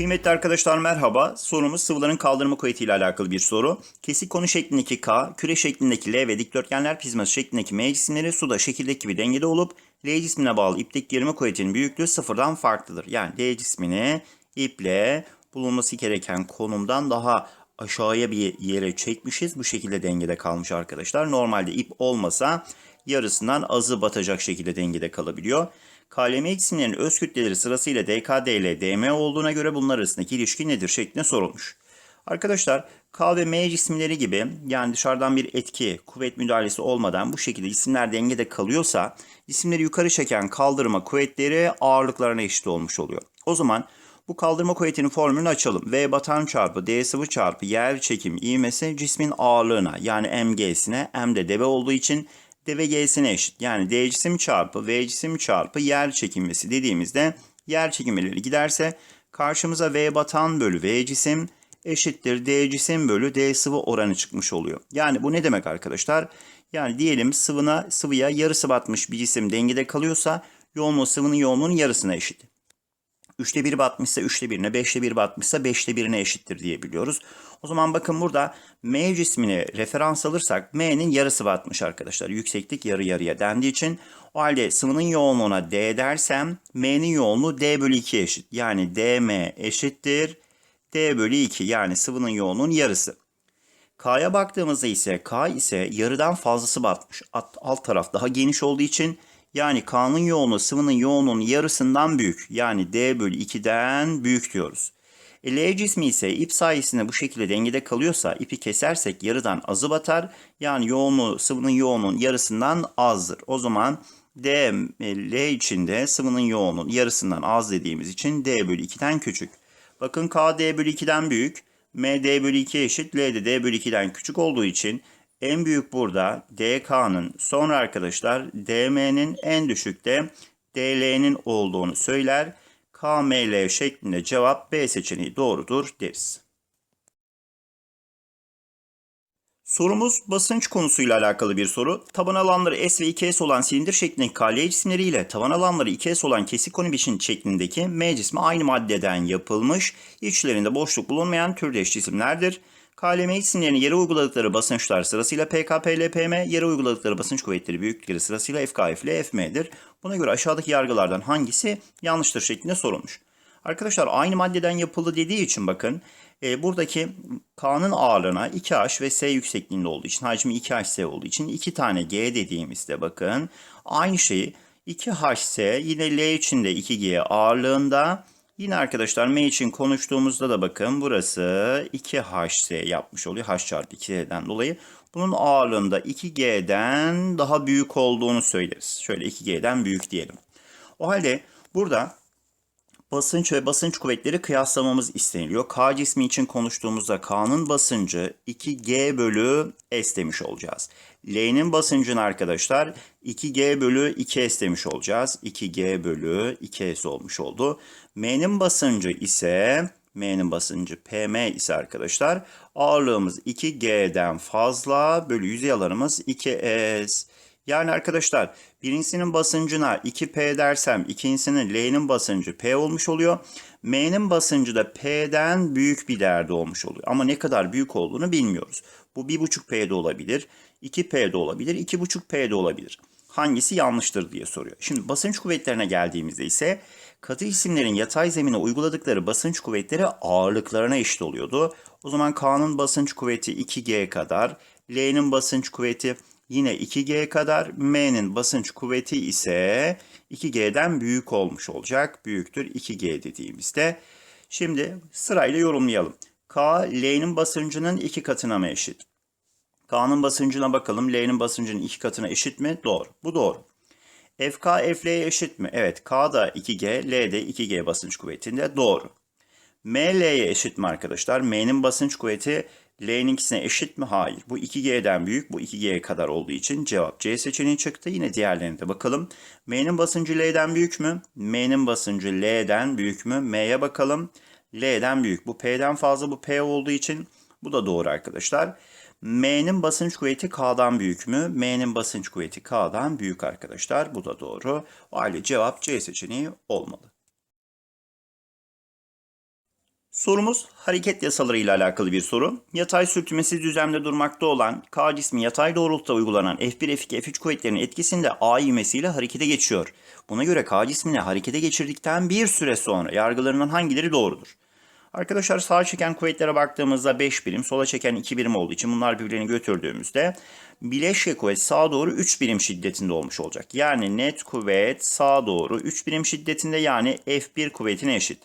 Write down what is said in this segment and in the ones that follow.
Kıymetli arkadaşlar merhaba. Sorumuz sıvıların kaldırma kuvveti ile alakalı bir soru. Kesik konu şeklindeki K, küre şeklindeki L ve dikdörtgenler prizması şeklindeki M cisimleri suda şekildeki gibi dengede olup L cismine bağlı ipteki gerilme kuvvetinin büyüklüğü sıfırdan farklıdır. Yani L cismini iple bulunması gereken konumdan daha aşağıya bir yere çekmişiz. Bu şekilde dengede kalmış arkadaşlar. Normalde ip olmasa yarısından azı batacak şekilde dengede kalabiliyor. KLM cisimlerin öz kütleleri sırasıyla DKD ile DM olduğuna göre bunlar arasındaki ilişki nedir şeklinde sorulmuş. Arkadaşlar K ve M cisimleri gibi yani dışarıdan bir etki, kuvvet müdahalesi olmadan bu şekilde cisimler dengede kalıyorsa cisimleri yukarı çeken kaldırma kuvvetleri ağırlıklarına eşit olmuş oluyor. O zaman bu kaldırma kuvvetinin formülünü açalım. V batan çarpı D sıvı çarpı yer çekim ivmesi cismin ağırlığına yani mg'sine m de deve olduğu için deve g'sine eşit. Yani d cisim çarpı v cisim çarpı yer çekilmesi dediğimizde yer çekimleri giderse karşımıza v batan bölü v cisim eşittir d cisim bölü d sıvı oranı çıkmış oluyor. Yani bu ne demek arkadaşlar? Yani diyelim sıvına sıvıya yarısı batmış bir cisim dengede kalıyorsa yoğunluğu sıvının yoğunluğunun yarısına eşit. Üçte bir batmışsa üçte birine, beşte bir batmışsa beşte birine eşittir diyebiliyoruz. O zaman bakın burada M cismini referans alırsak M'nin yarısı batmış arkadaşlar. Yükseklik yarı yarıya dendiği için o halde sıvının yoğunluğuna D dersem M'nin yoğunluğu D bölü 2 eşit. Yani DM eşittir D bölü 2 yani sıvının yoğunluğunun yarısı. K'ya baktığımızda ise K ise yarıdan fazlası batmış. Alt, alt taraf daha geniş olduğu için yani K'nın yoğunluğu sıvının yoğunluğunun yarısından büyük. Yani D bölü 2'den büyük diyoruz. E, L cismi ise ip sayesinde bu şekilde dengede kalıyorsa ipi kesersek yarıdan azı batar. Yani yoğunluğu sıvının yoğunluğun yarısından azdır. O zaman D e, L içinde sıvının yoğunluğun yarısından az dediğimiz için D bölü 2'den küçük. Bakın K D bölü 2'den büyük. M D bölü 2 eşit. L de D bölü 2'den küçük olduğu için en büyük burada DK'nın sonra arkadaşlar DM'nin en düşükte DL'nin olduğunu söyler. KML şeklinde cevap B seçeneği doğrudur deriz. Sorumuz basınç konusuyla alakalı bir soru. Taban alanları S ve 2S olan silindir şeklindeki KL cisimleriyle taban alanları 2S olan kesik konu biçim şeklindeki M cismi aynı maddeden yapılmış, içlerinde boşluk bulunmayan türdeş cisimlerdir. KLM cisimlerinin yere uyguladıkları basınçlar sırasıyla PK, PL, PM, yere uyguladıkları basınç kuvvetleri büyüklükleri sırasıyla FK, FL, FM'dir. Buna göre aşağıdaki yargılardan hangisi yanlıştır şeklinde sorulmuş. Arkadaşlar aynı maddeden yapıldı dediği için bakın e, buradaki K'nın ağırlığına 2H ve S yüksekliğinde olduğu için hacmi 2HS olduğu için 2 tane G dediğimizde bakın aynı şeyi 2HS yine L için de 2G ağırlığında Yine arkadaşlar M için konuştuğumuzda da bakın burası 2HS yapmış oluyor. H çarpı 2D'den dolayı. Bunun ağırlığında 2G'den daha büyük olduğunu söyleriz. Şöyle 2G'den büyük diyelim. O halde burada basınç ve basınç kuvvetleri kıyaslamamız isteniliyor. K cismi için konuştuğumuzda K'nın basıncı 2G bölü S demiş olacağız. L'nin basıncını arkadaşlar 2G bölü 2S demiş olacağız. 2G bölü 2S olmuş oldu. M'nin basıncı ise M'nin basıncı PM ise arkadaşlar ağırlığımız 2G'den fazla bölü yüzey alanımız 2S. Yani arkadaşlar birincisinin basıncına 2P dersem ikincisinin L'nin basıncı P olmuş oluyor. M'nin basıncı da P'den büyük bir değerde olmuş oluyor. Ama ne kadar büyük olduğunu bilmiyoruz. Bu 1.5P'de olabilir, 2P'de olabilir, 2.5P'de olabilir. Hangisi yanlıştır diye soruyor. Şimdi basınç kuvvetlerine geldiğimizde ise katı cisimlerin yatay zemine uyguladıkları basınç kuvvetleri ağırlıklarına eşit oluyordu. O zaman K'nın basınç kuvveti 2G kadar, L'nin basınç kuvveti yine 2G kadar, M'nin basınç kuvveti ise 2G'den büyük olmuş olacak. Büyüktür 2G dediğimizde. Şimdi sırayla yorumlayalım. K, L'nin basıncının iki katına mı eşit? K'nın basıncına bakalım. L'nin basıncının iki katına eşit mi? Doğru. Bu doğru. FK FL'ye eşit mi? Evet. K da 2G, L de 2G basınç kuvvetinde. Doğru. M L'ye eşit mi arkadaşlar? M'nin basınç kuvveti L'ninkisine eşit mi? Hayır. Bu 2G'den büyük. Bu 2G kadar olduğu için cevap C seçeneği çıktı. Yine diğerlerine de bakalım. M'nin basıncı L'den büyük mü? M'nin basıncı L'den büyük mü? M'ye bakalım. L'den büyük. Bu P'den fazla. Bu P olduğu için bu da doğru arkadaşlar. M'nin basınç kuvveti K'dan büyük mü? M'nin basınç kuvveti K'dan büyük arkadaşlar. Bu da doğru. O halde cevap C seçeneği olmalı. Sorumuz hareket yasaları ile alakalı bir soru. Yatay sürtünmesiz düzlemde durmakta olan K cismi yatay doğrultuda uygulanan F1, F2, F3 kuvvetlerinin etkisinde A ivmesiyle harekete geçiyor. Buna göre K cismini harekete geçirdikten bir süre sonra yargılarından hangileri doğrudur? Arkadaşlar sağa çeken kuvvetlere baktığımızda 5 birim, sola çeken 2 birim olduğu için bunlar birbirlerini götürdüğümüzde bileşke kuvvet sağa doğru 3 birim şiddetinde olmuş olacak. Yani net kuvvet sağa doğru 3 birim şiddetinde yani F1 kuvvetine eşit.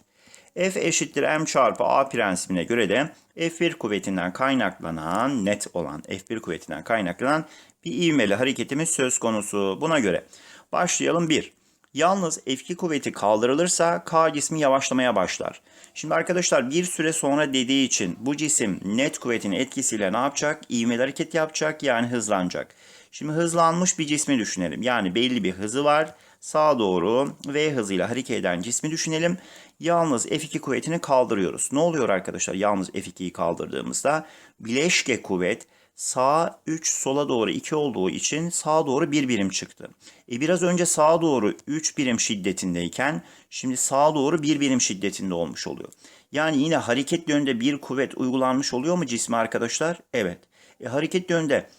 F eşittir m çarpı a prensibine göre de F1 kuvvetinden kaynaklanan net olan F1 kuvvetinden kaynaklanan bir ivmeli hareketimiz söz konusu. Buna göre başlayalım 1. Yalnız F2 kuvveti kaldırılırsa K cismi yavaşlamaya başlar. Şimdi arkadaşlar bir süre sonra dediği için bu cisim net kuvvetin etkisiyle ne yapacak? İvmeli hareket yapacak yani hızlanacak. Şimdi hızlanmış bir cismi düşünelim. Yani belli bir hızı var. Sağa doğru V hızıyla hareket eden cismi düşünelim. Yalnız F2 kuvvetini kaldırıyoruz. Ne oluyor arkadaşlar? Yalnız F2'yi kaldırdığımızda bileşke kuvvet sağ 3 sola doğru 2 olduğu için sağa doğru 1 birim çıktı. E biraz önce sağa doğru 3 birim şiddetindeyken şimdi sağa doğru 1 birim şiddetinde olmuş oluyor. Yani yine hareket yönde bir kuvvet uygulanmış oluyor mu cisme arkadaşlar? Evet. E, hareket yönde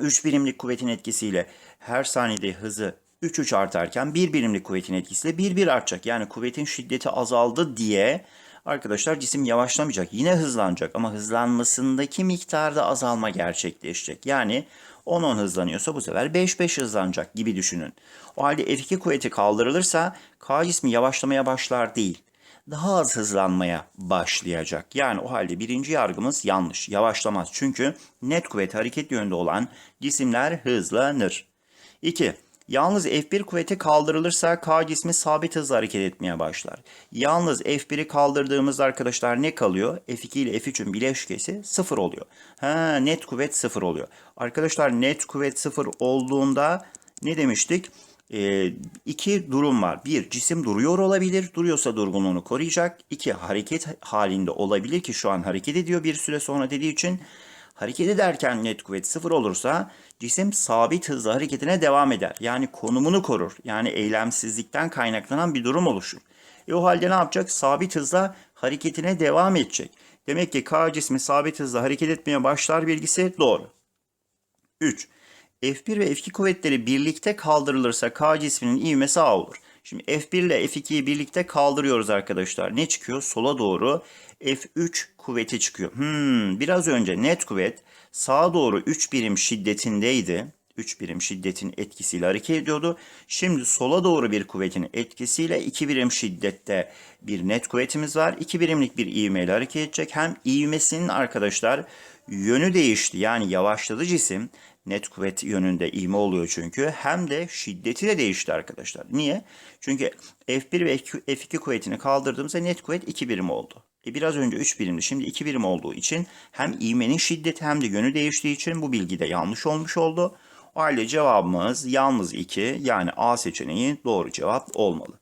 3 birimlik kuvvetin etkisiyle her saniyede hızı 3 3 artarken 1 birimlik kuvvetin etkisiyle 1 1 artacak. Yani kuvvetin şiddeti azaldı diye arkadaşlar cisim yavaşlamayacak. Yine hızlanacak ama hızlanmasındaki miktarda azalma gerçekleşecek. Yani 10-10 hızlanıyorsa bu sefer 5-5 hızlanacak gibi düşünün. O halde F2 kuvveti kaldırılırsa K cismi yavaşlamaya başlar değil. Daha az hızlanmaya başlayacak. Yani o halde birinci yargımız yanlış. Yavaşlamaz. Çünkü net kuvvet hareket yönünde olan cisimler hızlanır. 2. Yalnız F1 kuvveti kaldırılırsa K cismi sabit hızla hareket etmeye başlar. Yalnız F1'i kaldırdığımızda arkadaşlar ne kalıyor? F2 ile F3'ün bileşkesi 0 oluyor. Ha, net kuvvet 0 oluyor. Arkadaşlar net kuvvet 0 olduğunda ne demiştik? Ee, iki durum var. Bir, cisim duruyor olabilir. Duruyorsa durgunluğunu koruyacak. İki, hareket halinde olabilir ki şu an hareket ediyor bir süre sonra dediği için. Hareket ederken net kuvvet sıfır olursa cisim sabit hızla hareketine devam eder. Yani konumunu korur. Yani eylemsizlikten kaynaklanan bir durum oluşur. E o halde ne yapacak? Sabit hızla hareketine devam edecek. Demek ki K cismi sabit hızla hareket etmeye başlar bilgisi doğru. 3. F1 ve F2 kuvvetleri birlikte kaldırılırsa K cisminin ivmesi A olur. Şimdi F1 ile F2'yi birlikte kaldırıyoruz arkadaşlar. Ne çıkıyor? Sola doğru F3 kuvveti çıkıyor. Hmm, biraz önce net kuvvet sağa doğru 3 birim şiddetindeydi. 3 birim şiddetin etkisiyle hareket ediyordu. Şimdi sola doğru bir kuvvetin etkisiyle 2 birim şiddette bir net kuvvetimiz var. 2 birimlik bir ivmeyle hareket edecek. Hem ivmesinin arkadaşlar yönü değişti. Yani yavaşladı cisim. Net kuvvet yönünde ivme oluyor çünkü. Hem de şiddeti de değişti arkadaşlar. Niye? Çünkü F1 ve F2 kuvvetini kaldırdığımızda net kuvvet 2 birim oldu. E biraz önce 3 birimdi. Şimdi 2 birim olduğu için hem ivmenin şiddeti hem de yönü değiştiği için bu bilgi de yanlış olmuş oldu. O halde cevabımız yalnız 2 yani A seçeneği doğru cevap olmalı.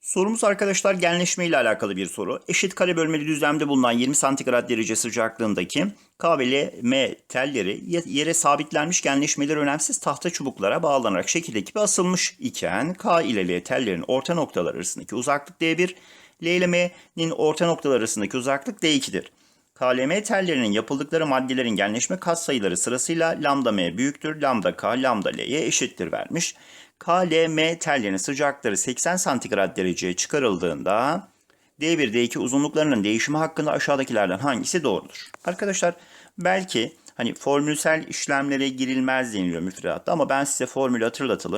Sorumuz arkadaşlar genleşme ile alakalı bir soru. Eşit kare bölmeli düzlemde bulunan 20 santigrat derece sıcaklığındaki K ve M telleri yere sabitlenmiş genleşmeleri önemsiz tahta çubuklara bağlanarak şekildeki gibi asılmış iken K ile L tellerin orta noktalar arasındaki uzaklık D1, L ile M'nin orta noktalar arasındaki uzaklık D2'dir. KLM tellerinin yapıldıkları maddelerin genleşme katsayıları sırasıyla lambda m büyüktür, lambda k, lambda l'ye eşittir vermiş. KLM tellerinin sıcaklıkları 80 santigrat dereceye çıkarıldığında D1, D2 uzunluklarının değişimi hakkında aşağıdakilerden hangisi doğrudur? Arkadaşlar belki hani formülsel işlemlere girilmez deniliyor müfredatta ama ben size formülü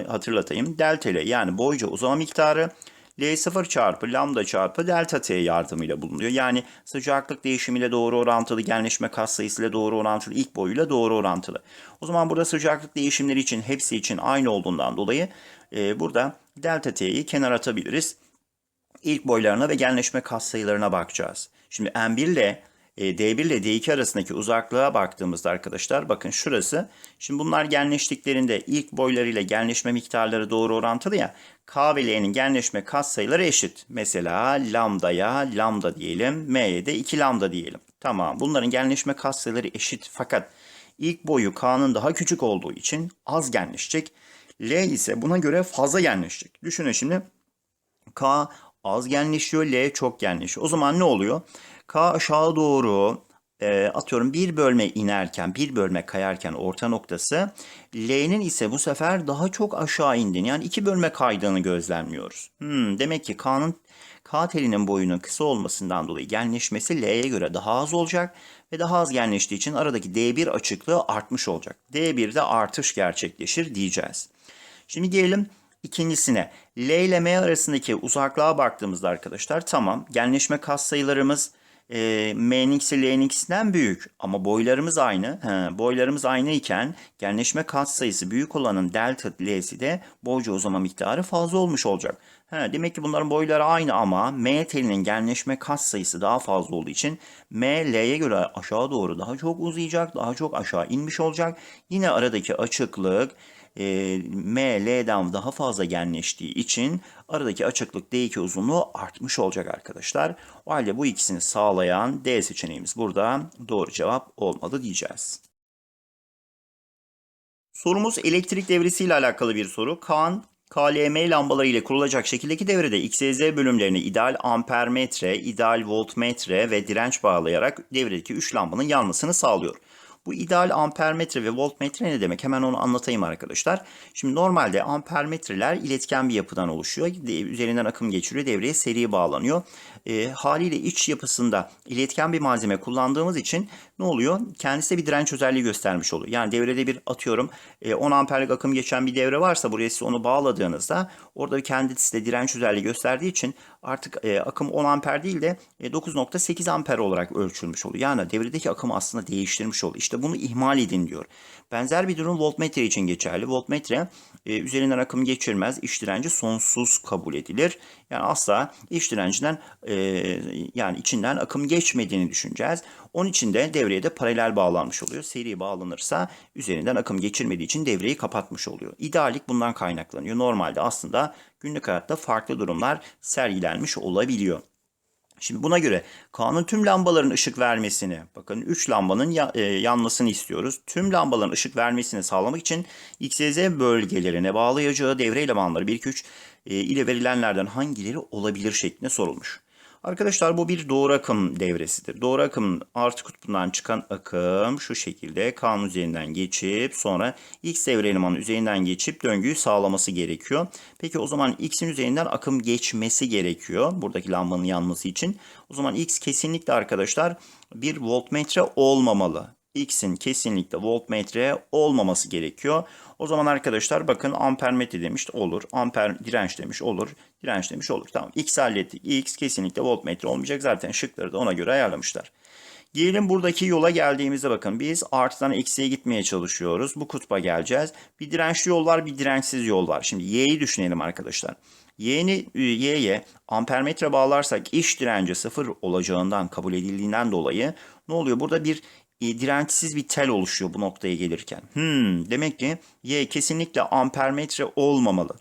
hatırlatayım. Delta ile yani boyca uzama miktarı L0 çarpı lambda çarpı delta T yardımıyla bulunuyor. Yani sıcaklık değişimiyle doğru orantılı, genleşme katsayısıyla doğru orantılı, ilk boyuyla doğru orantılı. O zaman burada sıcaklık değişimleri için hepsi için aynı olduğundan dolayı e, burada delta T'yi kenara atabiliriz. İlk boylarına ve genleşme katsayılarına bakacağız. Şimdi M1 ile D1 ile D2 arasındaki uzaklığa baktığımızda arkadaşlar bakın şurası. Şimdi bunlar genleştiklerinde ilk boylarıyla genleşme miktarları doğru orantılı ya. K ve L'nin genleşme katsayıları eşit. Mesela lambdaya lambda diyelim. M'ye de 2 lambda diyelim. Tamam bunların genleşme katsayıları eşit fakat ilk boyu K'nın daha küçük olduğu için az genleşecek. L ise buna göre fazla genleşecek. Düşünün şimdi K az genleşiyor, L çok genleşiyor. O zaman ne oluyor? K aşağı doğru e, atıyorum bir bölme inerken, bir bölme kayarken orta noktası L'nin ise bu sefer daha çok aşağı indiğini yani iki bölme kaydığını gözlemliyoruz. Hmm, demek ki K'nın K telinin boyunun kısa olmasından dolayı genleşmesi L'ye göre daha az olacak ve daha az genleştiği için aradaki D1 açıklığı artmış olacak. D1'de artış gerçekleşir diyeceğiz. Şimdi gelelim ikincisine. L ile M arasındaki uzaklığa baktığımızda arkadaşlar tamam genleşme katsayılarımız e, M'nin ikisi L'nin ikisinden büyük ama boylarımız aynı. He, boylarımız aynı iken genleşme katsayısı büyük olanın delta L'si de boyca uzama miktarı fazla olmuş olacak. He, demek ki bunların boyları aynı ama M telinin genleşme katsayısı daha fazla olduğu için M L'ye göre aşağı doğru daha çok uzayacak, daha çok aşağı inmiş olacak. Yine aradaki açıklık e, M L'den daha fazla genleştiği için aradaki açıklık D2 uzunluğu artmış olacak arkadaşlar. O halde bu ikisini sağlayan D seçeneğimiz burada doğru cevap olmalı diyeceğiz. Sorumuz elektrik devresiyle alakalı bir soru. Kaan KLM lambaları ile kurulacak şekildeki devrede X, Y, Z bölümlerine ideal ampermetre, ideal voltmetre ve direnç bağlayarak devredeki 3 lambanın yanmasını sağlıyor. Bu ideal ampermetre ve voltmetre ne demek? Hemen onu anlatayım arkadaşlar. Şimdi normalde ampermetreler iletken bir yapıdan oluşuyor. Üzerinden akım geçiriyor, devreye seri bağlanıyor. E, haliyle iç yapısında iletken bir malzeme kullandığımız için ne oluyor? Kendisi de bir direnç özelliği göstermiş oluyor. Yani devrede bir atıyorum e, 10 amperlik akım geçen bir devre varsa buraya siz onu bağladığınızda orada kendisi de direnç özelliği gösterdiği için artık e, akım 10 amper değil de e, 9.8 amper olarak ölçülmüş oluyor. Yani devredeki akımı aslında değiştirmiş oluyor. İşte bunu ihmal edin diyor. Benzer bir durum voltmetre için geçerli. Voltmetre e, üzerinden akım geçirmez. İç direnci sonsuz kabul edilir. Yani asla iç direncinden e, yani içinden akım geçmediğini düşüneceğiz. Onun için de devreye de paralel bağlanmış oluyor. Seri bağlanırsa üzerinden akım geçirmediği için devreyi kapatmış oluyor. İdeallik bundan kaynaklanıyor. Normalde aslında günlük hayatta farklı durumlar sergilenmiş olabiliyor. Şimdi buna göre K'nın tüm lambaların ışık vermesini, bakın 3 lambanın e, yanmasını istiyoruz. Tüm lambaların ışık vermesini sağlamak için X, Y, Z bölgelerine bağlayacağı devre elemanları 1, 2, 3 e, ile verilenlerden hangileri olabilir şeklinde sorulmuş. Arkadaşlar bu bir doğru akım devresidir. Doğru akımın artı kutbundan çıkan akım şu şekilde K'nın üzerinden geçip sonra X devre elemanı üzerinden geçip döngüyü sağlaması gerekiyor. Peki o zaman X'in üzerinden akım geçmesi gerekiyor. Buradaki lambanın yanması için. O zaman X kesinlikle arkadaşlar bir voltmetre olmamalı. X'in kesinlikle voltmetre olmaması gerekiyor. O zaman arkadaşlar bakın ampermetre demiş olur. Amper direnç demiş olur. Direnç demiş olur. Tamam. X hallettik. X kesinlikle voltmetre olmayacak. Zaten şıkları da ona göre ayarlamışlar. Gelelim buradaki yola geldiğimizde bakın biz artıdan eksiye gitmeye çalışıyoruz. Bu kutba geleceğiz. Bir dirençli yol var bir dirençsiz yol var. Şimdi Y'yi düşünelim arkadaşlar. Y'ni Y'ye ampermetre bağlarsak iş direnci sıfır olacağından kabul edildiğinden dolayı ne oluyor? Burada bir e, dirençsiz bir tel oluşuyor bu noktaya gelirken. Hmm, demek ki Y kesinlikle ampermetre olmamalı.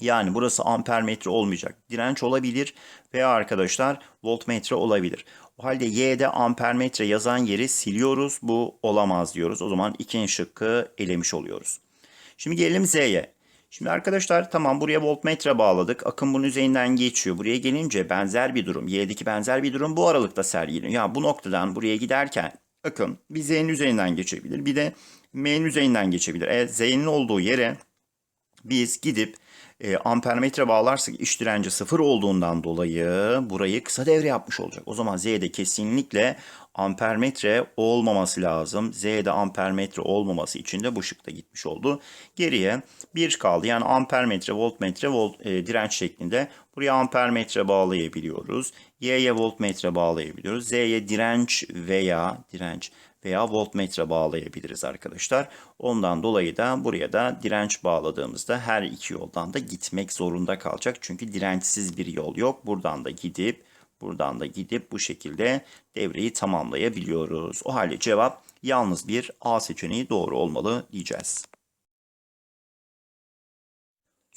Yani burası ampermetre olmayacak. Direnç olabilir veya arkadaşlar voltmetre olabilir. O halde Y'de ampermetre yazan yeri siliyoruz. Bu olamaz diyoruz. O zaman ikinci şıkkı elemiş oluyoruz. Şimdi gelelim Z'ye. Şimdi arkadaşlar tamam buraya voltmetre bağladık. Akım bunun üzerinden geçiyor. Buraya gelince benzer bir durum. Y'deki benzer bir durum bu aralıkta sergileniyor. Yani bu noktadan buraya giderken akım bir Z'nin üzerinden geçebilir. Bir de M'nin üzerinden geçebilir. E, Z'nin olduğu yere biz gidip e, ampermetre bağlarsak iş direnci sıfır olduğundan dolayı burayı kısa devre yapmış olacak. O zaman Z'de kesinlikle ampermetre olmaması lazım. Z'de ampermetre olmaması için de bu şıkta gitmiş oldu. Geriye bir kaldı. Yani ampermetre, voltmetre, volt, e, direnç şeklinde buraya ampermetre bağlayabiliyoruz. Y'ye voltmetre bağlayabiliyoruz. Z'ye direnç veya direnç veya voltmetre bağlayabiliriz arkadaşlar. Ondan dolayı da buraya da direnç bağladığımızda her iki yoldan da gitmek zorunda kalacak. Çünkü dirençsiz bir yol yok. Buradan da gidip buradan da gidip bu şekilde devreyi tamamlayabiliyoruz. O halde cevap yalnız bir A seçeneği doğru olmalı diyeceğiz.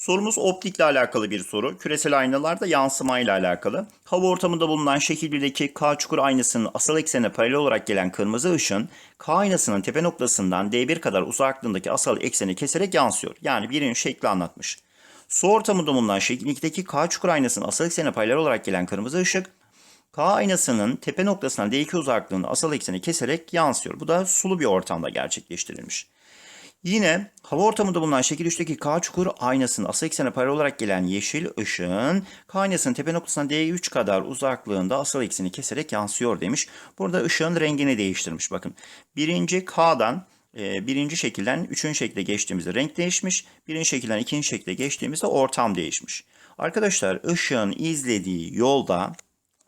Sorumuz optikle alakalı bir soru. Küresel aynalarda yansımayla alakalı. Hava ortamında bulunan şekil 1'deki K çukur aynasının asal eksenine paralel olarak gelen kırmızı ışın K aynasının tepe noktasından D1 kadar uzaklığındaki asal ekseni keserek yansıyor. Yani birinin şekli anlatmış. Su ortamında bulunan şekildeki K çukur aynasının asal eksene paralel olarak gelen kırmızı ışık K aynasının tepe noktasından D2 uzaklığında asal ekseni keserek yansıyor. Bu da sulu bir ortamda gerçekleştirilmiş. Yine hava ortamında bulunan şekil 3'teki K çukur aynasının asal eksene paralel olarak gelen yeşil ışığın K aynasının tepe noktasından D3 kadar uzaklığında asal ekseni keserek yansıyor demiş. Burada ışığın rengini değiştirmiş bakın. Birinci K'dan e, birinci şekilden üçüncü şekilde geçtiğimizde renk değişmiş. Birinci şekilden ikinci şekilde geçtiğimizde ortam değişmiş. Arkadaşlar ışığın izlediği yolda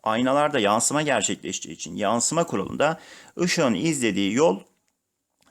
aynalarda yansıma gerçekleştiği için yansıma kuralında ışığın izlediği yol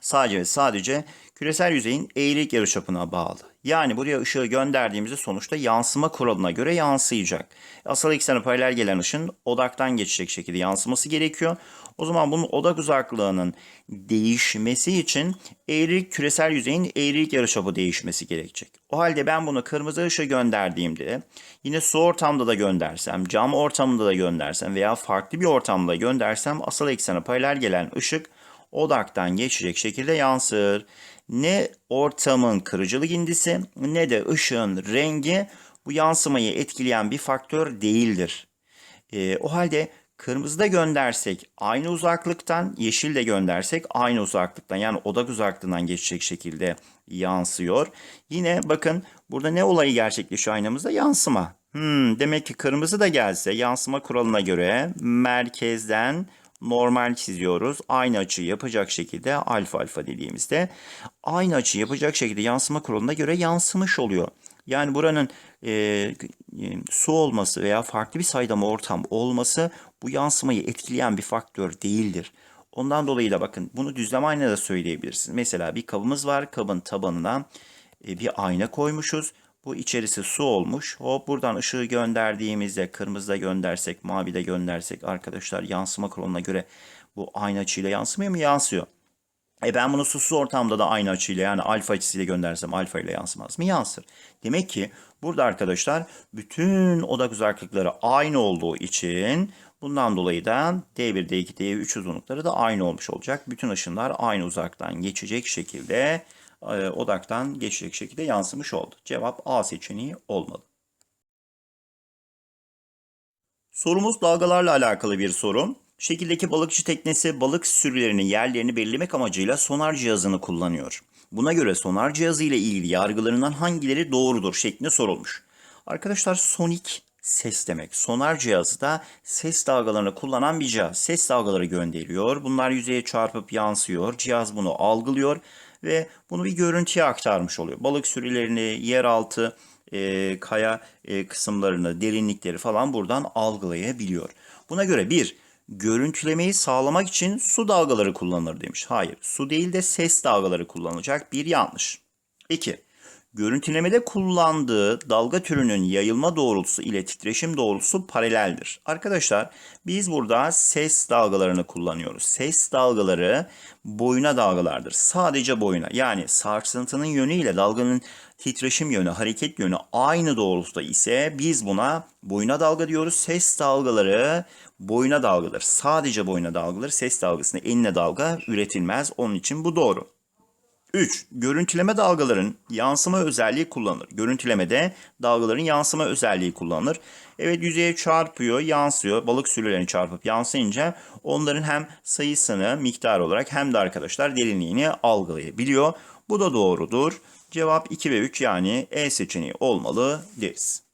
sadece ve sadece küresel yüzeyin eğrilik yarıçapına bağlı. Yani buraya ışığı gönderdiğimizde sonuçta yansıma kuralına göre yansıyacak. Asal eksene paralel gelen ışın odaktan geçecek şekilde yansıması gerekiyor. O zaman bunun odak uzaklığının değişmesi için eğrilik küresel yüzeyin eğrilik yarıçapı değişmesi gerekecek. O halde ben bunu kırmızı ışığı gönderdiğimde yine su ortamda da göndersem, cam ortamında da göndersem veya farklı bir ortamda göndersem asal eksene paralel gelen ışık odaktan geçecek şekilde yansır. Ne ortamın kırıcılık indisi ne de ışığın rengi bu yansımayı etkileyen bir faktör değildir. Ee, o halde kırmızıda göndersek aynı uzaklıktan, yeşil de göndersek aynı uzaklıktan yani odak uzaklığından geçecek şekilde yansıyor. Yine bakın burada ne olayı gerçekleşiyor aynamızda? Yansıma. Hmm, demek ki kırmızı da gelse yansıma kuralına göre merkezden normal çiziyoruz. Aynı açıyı yapacak şekilde alfa alfa dediğimizde aynı açıyı yapacak şekilde yansıma kuralına göre yansımış oluyor. Yani buranın e, e, su olması veya farklı bir saydama ortam olması bu yansımayı etkileyen bir faktör değildir. Ondan dolayı da bakın bunu düzlem aynada söyleyebilirsiniz. Mesela bir kabımız var. Kabın tabanına e, bir ayna koymuşuz. Bu içerisi su olmuş. Hop buradan ışığı gönderdiğimizde kırmızıda göndersek, mavide göndersek arkadaşlar yansıma kuralına göre bu aynı açıyla yansımıyor mu? Yansıyor. E ben bunu susuz ortamda da aynı açıyla yani alfa açısıyla göndersem alfa ile yansımaz mı? Yansır. Demek ki burada arkadaşlar bütün odak uzaklıkları aynı olduğu için bundan dolayı da D1, D2, D3 uzunlukları da aynı olmuş olacak. Bütün ışınlar aynı uzaktan geçecek şekilde e, odaktan geçecek şekilde yansımış oldu. Cevap A seçeneği olmalı. Sorumuz dalgalarla alakalı bir soru. Şekildeki balıkçı teknesi balık sürülerinin yerlerini belirlemek amacıyla sonar cihazını kullanıyor. Buna göre sonar cihazı ile ilgili yargılarından hangileri doğrudur şeklinde sorulmuş. Arkadaşlar sonik ses demek. Sonar cihazı da ses dalgalarını kullanan bir cihaz. Ses dalgaları gönderiyor. Bunlar yüzeye çarpıp yansıyor. Cihaz bunu algılıyor ve bunu bir görüntüye aktarmış oluyor. Balık sürülerini, yeraltı e, kaya e, kısımlarını, derinlikleri falan buradan algılayabiliyor. Buna göre bir, görüntülemeyi sağlamak için su dalgaları kullanılır demiş. Hayır, su değil de ses dalgaları kullanılacak. Bir yanlış. İki, görüntülemede kullandığı dalga türünün yayılma doğrultusu ile titreşim doğrultusu paraleldir. Arkadaşlar biz burada ses dalgalarını kullanıyoruz. Ses dalgaları boyuna dalgalardır. Sadece boyuna. Yani sarsıntının yönü ile dalganın titreşim yönü, hareket yönü aynı doğrultuda ise biz buna boyuna dalga diyoruz. Ses dalgaları boyuna dalgadır. Sadece boyuna dalgadır. Ses dalgasında enine dalga üretilmez. Onun için bu doğru. 3. Görüntüleme dalgaların yansıma özelliği kullanılır. Görüntülemede dalgaların yansıma özelliği kullanılır. Evet yüzeye çarpıyor, yansıyor. Balık sürülerini çarpıp yansıyınca onların hem sayısını miktar olarak hem de arkadaşlar derinliğini algılayabiliyor. Bu da doğrudur. Cevap 2 ve 3 yani E seçeneği olmalı deriz.